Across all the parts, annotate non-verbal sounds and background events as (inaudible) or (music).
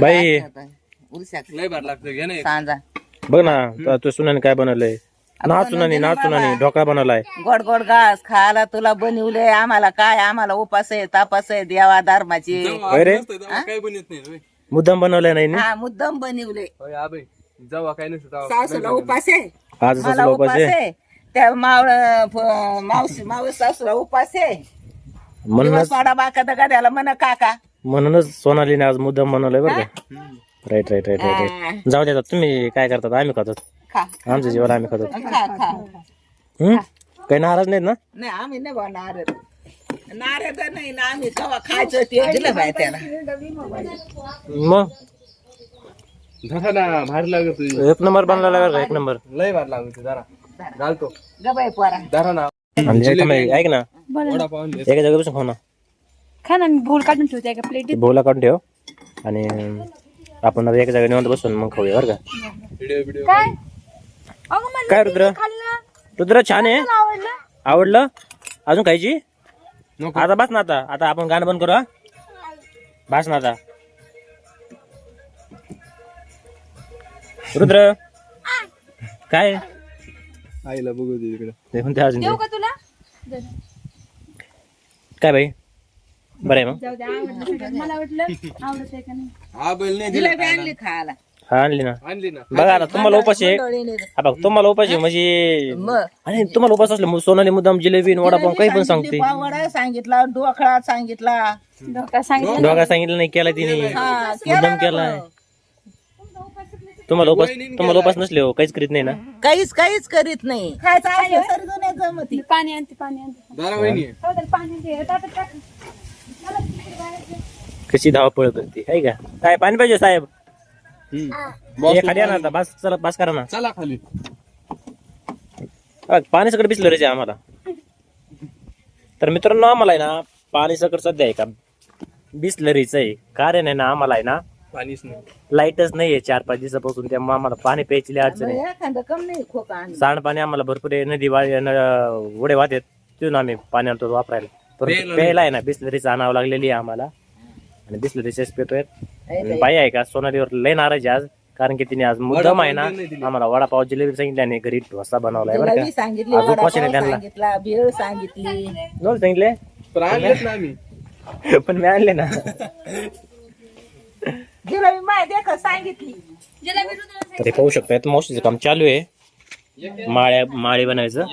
बाई. उलशाक लय भार लागतं घे ना एक. सांजा. बघ ना त- तुझ्या सुनाने काय बनवलंय? नाच सुनानी नाच सुनानी ढोकळा बनवलाय. गोड गोड घास खायला तुला बनवलंय आम्हाला काय आम्हाला उपास आहे तापास आहे देवा धर्माची. जेव्हा होय रे? नसतं तेव्हा काय बनत नाही होय. मुद्दाम बनवलाय नाही ना? हा मुद्दाम बनवले. होय आबाई जेव्हा काय नसतं तेव्हा सासूला उपास आहे. आज मला उपास आहे? त्या मावळ फ- मावशी मावस सासूला उपास आहे. म्हणूनच दिवस पाडा बाका तर गाड्याला म्हणा काका म्हणूनच सोनालीने आज मुद्दाम बनवलंय बरं का. राईट राईट राईट राईट हा. जाऊ द्या तुम्ही काय करतात? आम्ही खातो. खा. आमचं जेवण आम्ही खातो. खा खा. हम्म? काही नाराज नाहीत ना? नाही आम्ही नाही बा नारद नारद नाही ना आम्ही कवा खायचं ते दिलं बाय त्याला. मग? भारी लागत एक नंबर बनवला बरं का? एक नंबर. लय भार लागत जरा घालतो. गबाई पोरा. धरा ना. आणि एक थांब, ऐक ना. एका जागा बसून खाऊ ना. खा ना मी भूल काढून ठेवते एका प्लेटीत ते बोला काढून ठेव. आणि आपण आता एका जागा निवांत बसून मग खाऊया बरं का? व्हिडिओ व्हिडिओ काय? अगं मला काय रुद्र? खाल्लं. रुद्र छान आहे. आवडलं. आवडलं? अजून खायची? नको. आता बस ना आता. आता आपण गाणं बंद करू हा? बस ना आता. रुद्र काय? आईला बघू दे इकडे. ते म्हणते अजून ते. देऊ का तुला? दे. काय बाई? बरं आहे मग. जाऊ दे आवडलं सगळं. मला वाटलं आवडत आहे का नाही. हा बैल नाही दिला. जिलेबी आणली खायला. हा आणली ना. आणली ना. बघा आता तुम्हाला उपास आहे. मंडळीने हा बघ तुम्हाला उपास आहे म्हणजे मग आणि तुम्हाला उपास असले सोनाली मुद्दाम जिलेबी आणि वडापाव काही पण सांगते. पावडा सांगितला डोखळा सांगितला डोका सांगितलं. दोघा सांगितलं. नाही केला तिने. हा, मुद्दाम केलाय तुम्हाला उपास तुम्हाला उपास नसले हो काहीच करीत नाही ना. काहीच काहीच करीत नाही. खायचं जमती. पाणी आणते पाणी आणते. वहिनी. हो तर पाणी आणते टाकत टाक. कशी धावपळ करते आहे का? काय पाणी पाहिजे साहेब. हे. खाली आणा आता बस चला बस करा ना. चला खाली. पाणी सगळं बिसलं रे आम्हाला. तर मित्रांनो आम्हाला आहे ना पाणी सगळं सध्या आहे का? बिसलरीच आहे. कारण आहे ना आम्हाला आहे ना पाणीच नाही. लाईटच नाहीये चार पाच दिवसापासून. त्यामुळे आम्हाला पाणी प्यायची लई अडचण आहे. एखादं कम नाही खोका आणलं. सांडपाणी आम्हाला भरपूर आहे. नदी वाळी न- ओढे वाहतात तिथून आम्ही पाणी आणतो वापरायला. परंतु प्यायला आहे ना बिसलरीच आणावं लागलेली आहे आम्हाला. आणि बिसलरीचेच पेतोय आणि बाई आहे का? सोनालीवर लय नाराज आहे आज. कारण की तिने आज मुद्दाम आहे ना आम्हाला वडापाव जिलेबी सांगितली आणि घरी डोसा बनवलाय बरं का. सांगितली अजून आहे त्यांना. सांगितला भेळ सांगितली. नव्हतं सांगितले? पण आणलेच ना आम्ही. (laughs) पण मी आणले ना. जिलेबी माय देख सांगितली. तर हे पाहू शकता मावशीचं काम चालू आहे. माळ्या माळी बनायचं.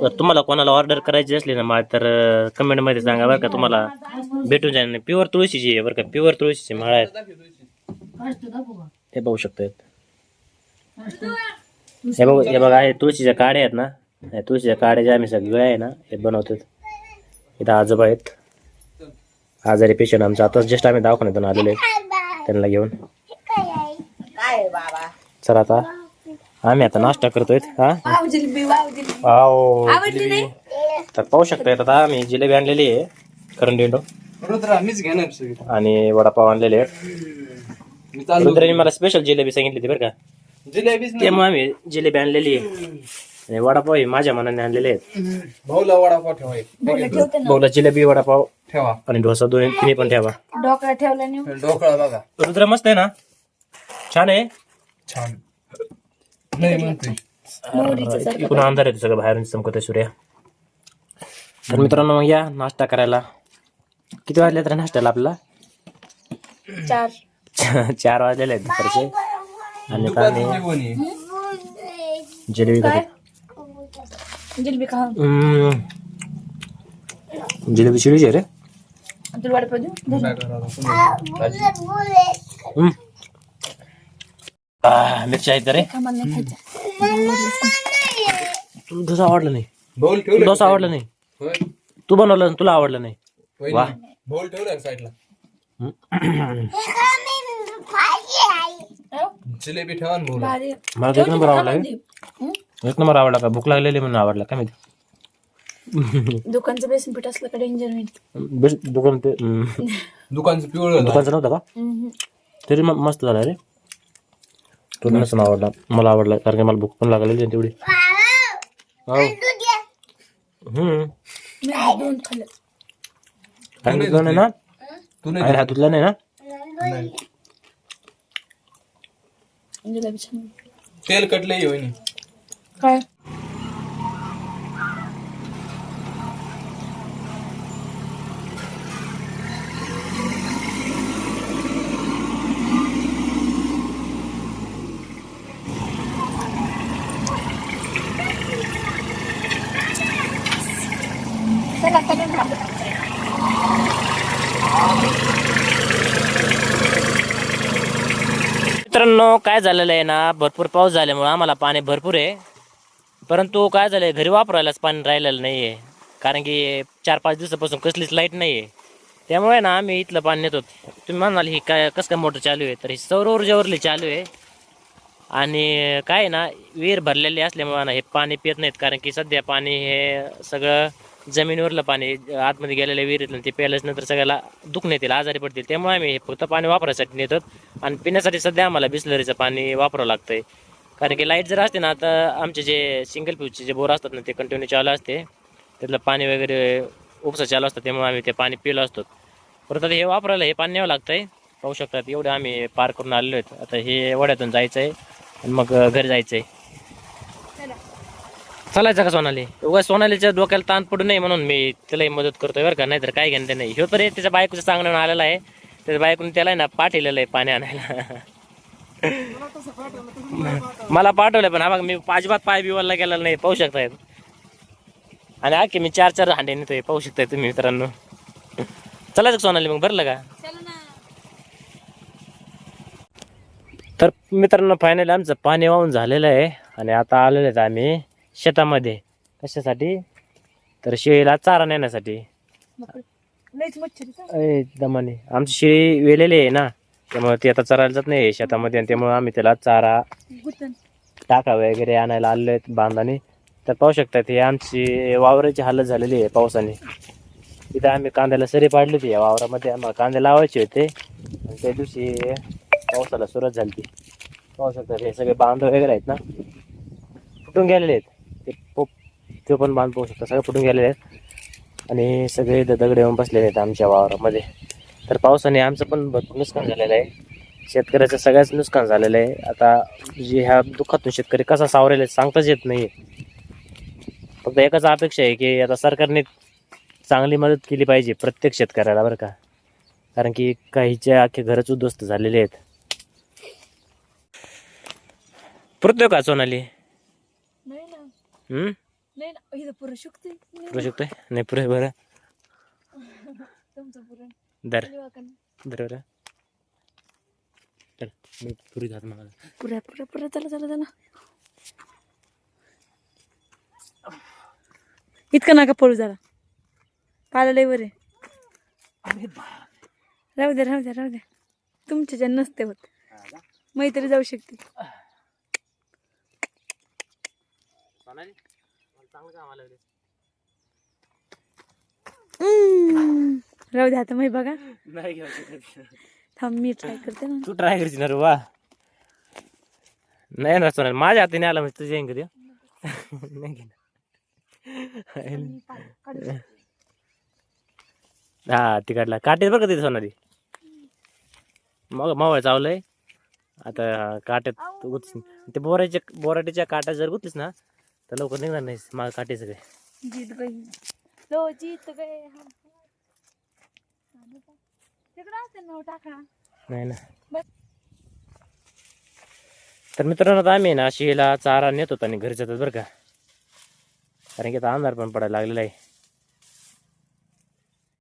तर तुम्हाला कोणाला ऑर्डर करायची असली ना माळ तर कमेंटमध्ये सांगा बरं का तुम्हाला भेटून जाईल प्युअर तुळशीची आहे बरं का प्युअर तुळशीची माळ आहेत हे पाहू शकता हे बघ हे बघा हे तुळशीच्या काड्या आहेत ना. तुळशीच्या काड्या ज्या आम्ही सगळ्या आहे ना हे बनवतात इथं आजोबा आहेत. आजारी पेशंट आमचा. आताच जस्ट आम्ही दवाखान्यातून आलेले आहेत त्यांना घेऊन. चला आता. आम्ही आता नाश्ता करतोय हा? Wow jalebi wow jalebi wow, आवडली जिलेबी. तर पाहू शकताय आता आम्ही जिलेबी आणलेली आहे करंडिंडो रुद्रा मीच घेणार सगळी. आणि वडापाव आणलेले आहेत. मी चाललो रुद्राने मला स्पेशल जिलेबी सांगितली होती बरं का. जिलेबीच नाही. त्यामुळे आम्ही जिलेबी आणलेली आहे. आणि वडापाव हे माझ्या मनाने आणलेले आहेत. भाऊला वडापाव ठेवा एक. बोला जिलेबी वडापाव ठेवा. आणि डोसा दोन्ही तिन्ही पण ठेवा. ढोकळा ठेवला नाही ढोकळा बघा. रुद्र मस्त आहे ना? छान आहे? छान. नाही म्हणतोय इकडून अंधार येतो सगळं बाहेरून चमकत सूर्य. तर मित्रांनो मग या नाश्ता करायला. किती वाजले तर नाश्त्याला आपल्याला? चार. (laughs) चार वाजलेले आहेत दुपारचे. आणि आहे. जिलेबी खातो. जिलेबी खा. हम्म. जिलेबी आहे रे. तुला वाटप देऊ काय करावं? हम्म. आह, मिरची आहेत रे तुला डोसा आवडला नाही ठेवलं डोसा आवडला नाही. तू बनवलं आणि तुला आवडलं नाही वा. भाऊल ठेवलं साईडला जिलेबी ठेवा ना भाऊला भारी मला एक नंबर आवडला. एक नंबर आवडला का भूक लागलेली म्हणून आवडला का माहिती दुकानचं बेसन पीठ असलं का डेंजर होईल बेस्ट दुकान ते हम्म. दुकानचं पिवळं दुकानचं नव्हतं का. तरी तरी म- मस्त झाला रे तो नसून आवडला मला आवडला कारण की मला भूक पण लागलेली आहे तेवढी हो. हम्म मी दोन खाल्लं धुतलं नाही ना तू नाही आणि हात धुतला नाही ना नाही जिलेबी छान तेल कटलंय होईनी काय मित्रांनो काय झालेलं आहे ना भरपूर पाऊस झाल्यामुळं आम्हाला पाणी भरपूर आहे. परंतु काय झालं आहे घरी वापरायलाच पाणी राहिलेलं नाही आहे कारण की चार पाच दिवसापासून कसलीच लाइट नाही आहे त्यामुळे ना आम्ही इथलं पाणी नेतो. तुम्ही म्हणाल ही काय कसं काय मोटर चालू आहे? तर ही सौर ऊर्जेवरली चालू आहे. आणि काय आहे ना विहीर भरलेली असल्यामुळे ना हे पाणी पित नाहीत. कारण की सध्या पाणी हे सगळं जमिनीवरलं पाणी आतमध्ये गेलेल्या विहिरीतलं ते प्यायल्याच नंतर सगळ्याला दुखणे येतील आजारी पडतील. त्यामुळे आम्ही हे फक्त पाणी वापरायसाठी नेतो आणि पिण्यासाठी सध्या आम्हाला बिस्लरीचं पाणी वापरावं लागतंय. कारण की लाइट जर असते ना तर आमचे जे सिंगल फ्यूजचे जे बोर असतात ना ते कंटिन्यू चालू असते. त्यातलं पाणी वगैरे उपसा चालू असतं त्यामुळे आम्ही ते पाणी पिलो असतो. परत आता हे वापरायला हे पाणी न्यावं लागतंय. पाहू शकतात एवढे आम्ही पार करून आलेलो आहेत. आता हे वड्यातून जायचं आहे आणि मग घरी जायचं आहे चालायचं का सोनाली? उगा सोनालीच्या डोक्याला ताण पडू नये म्हणून मी त्यालाही मदत करतोय बरं का नाहीतर काय घेणं ते नाही ह्यो तर त्याच्या बायकोचं चांगलं आलेला आहे. त्याच्या बायकोने त्याला आहे ना पाठवलेलं आहे पाणी आणायला. मला पाठवलं पण हा बघ मी अजिबात पाय बिवायला गेलेला नाही पाहू शकताय. आणि आखे मी चार चार हांडे नेतोय पाहू शकताय तुम्ही मित्रांनो. चलायचं सोनाली मग भरलं का? तर मित्रांनो फायनली आमचं पाणी वाहून झालेलं आहे. आणि आता आलेलं आहेत आम्ही. शेतामध्ये. कशासाठी? तर शेळीला चारा नेण्यासाठी. लईच मच्छर आहे का? अय दमाने. आमची शेळी वेलेली आहे ना त्यामुळे ती आता चरायला जात नाही शेतामध्ये आणि त्यामुळे आम्ही त्याला चारा गुतन टाका वगैरे आणायला आलेलो आहेत बांधाने. तर पाहू शकतात हे आमची वावराची हालत झालेली आहे पावसाने. इथं आम्ही कांद्याला सरी पाडली होती या वावरामध्ये. आम्हाला कांदे लावायचे होते. आणि त्या दिवशी पावसाला सुरुवात झाली ती पाहू शकतात हे सगळे बांध वगैरे आहेत ना. फुटून गेलेले आहेत. ते पण बांध पाहू शकता. सगळे फुटून गेलेले आहेत. आणि सगळे इथं दगड येऊन बसलेले आहेत आमच्या वावरामध्ये. तर पावसाने आमचं पण भरपूर नुकसान झालेलं आहे. शेतकऱ्याचं सगळ्याच नुकसान झालेलं आहे. आता जे ह्या दुःखातून शेतकरी कसा सावरेल सांगताच येत नाही फक्त एकच अपेक्षा आहे की आता सरकारने चांगली मदत केली पाहिजे प्रत्येक शेतकऱ्याला बरं का. कारण की काहीचे अख्खे घरच उद्ध्वस्त झालेले आहेत. पुरतोय का सोनाली नाही ना इथं पुरं शुकते पुरू शकतोय नाही पुरे बरं तुमचं पुरण दर लिवा का नाही? दर बरं चल मी पुरी जात मला पुऱ्या पुऱ्या पुऱ्या चला चला चला इतकं नका पळू जरा पाला लय बरे राहू दे राहू दे राहू दे तुमच्या ज्या नसते होत मैत्री जाऊ शकते सोनाली चांगलं काम आलं रे. हम्म. राहू दे आता मी बघा. नाही थांब मी ट्राय करते ना. तू ट्राय करशील ना रे वा. नाही ना सोनाली माझ्या हाताने आला म्हणजे तुझ्या कधी नाही घेणार. हा तिकडला काटे बरं का तिथे सोनाली? मग मावळ चावलंय. आता काट्यात गुतशील. ते बोराच्या बोराटीच्या काट्या जर गुतलीस ना तर लवकर निघणार नाहीस. माझं काटे सगळे. जीत गई लो जीत गए हम तिकडं असते ना टाका. नाही ना. तर मित्रांनो आता आम्ही ना शेला चारा नेत होतो आणि घरी जातात बरं का. कारण की आता अंधार पण पडायला लागलेला आहे.